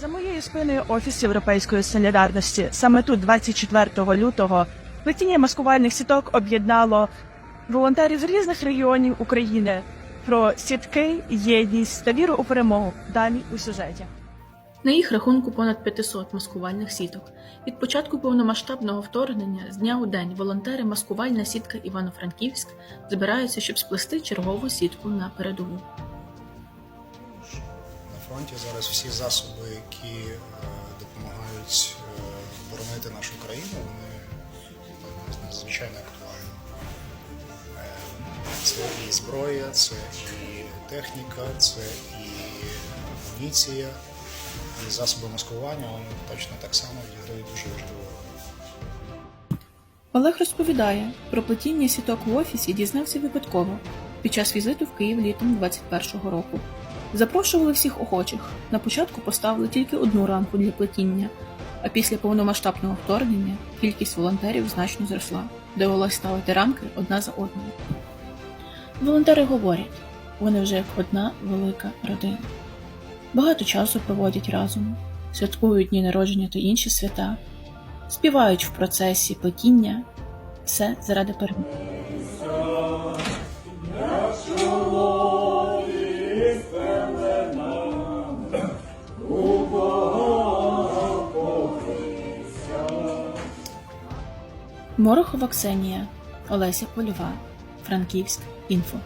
За моєю спиною офіс Європейської солідарності. Саме тут, 24 лютого, плетіння маскувальних сіток об'єднало волонтерів з різних регіонів України про сітки, єдність та віру у перемогу. Далі у сюжеті. На їх рахунку понад 500 маскувальних сіток. Від початку повномасштабного вторгнення з дня у день волонтери маскувальна сітка Івано-Франківськ збираються, щоб сплести чергову сітку на передову. Фронті зараз всі засоби, які е, допомагають е, боронити нашу країну, вони е, надзвичайно актуальні. Це і зброя, це і техніка, це і амуніція, і засоби маскування, вони точно так само відіграють дуже важливу. Олег розповідає, про плетіння сіток в офісі дізнався випадково під час візиту в Київ літом 21-го року. Запрошували всіх охочих. На початку поставили тільки одну рамку для плетіння, а після повномасштабного вторгнення кількість волонтерів значно зросла, довелося ставити рамки одна за одною. Волонтери говорять, вони вже як одна велика родина. Багато часу проводять разом, святкують дні народження та інші свята, співають в процесі плетіння, все заради перемоги. Морохова Ксенія, Олеся Польова, Франківськ, Інфо.